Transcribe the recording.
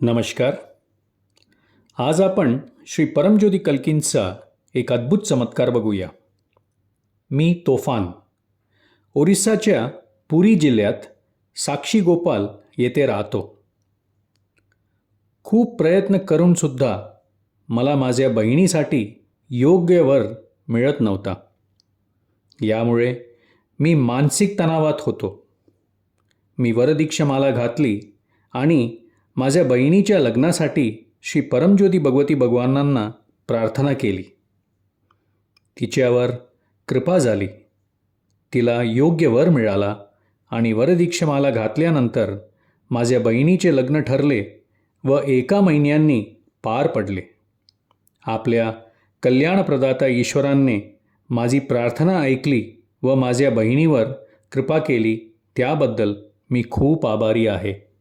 नमस्कार. आज आपण श्री परमज्योती कल्कींचा एक अद्भुत चमत्कार बघूया. मी तोफान. ओरिसाच्या पुरी जिल्ह्यात साक्षी गोपाल येथे राहतो. खूप प्रयत्न करूनसुद्धा मला माझ्या बहिणीसाठी योग्य वर मिळत नव्हता. यामुळे मी मानसिक तणावात होतो. मी वरदीक्षमाला घातली आणि माझ्या बहिणीच्या लग्नासाठी श्री परमज्योती भगवती भगवानांना प्रार्थना केली. तिच्यावर कृपा झाली. तिला योग्य वर मिळाला आणि वरदीक्षमाला घातल्यानंतर माझ्या बहिणीचे लग्न ठरले व एका महिन्यांनी पार पडले. आपल्या कल्याणप्रदाता ईश्वरांनी माझी प्रार्थना ऐकली व माझ्या बहिणीवर कृपा केली त्याबद्दल मी खूप आभारी आहे.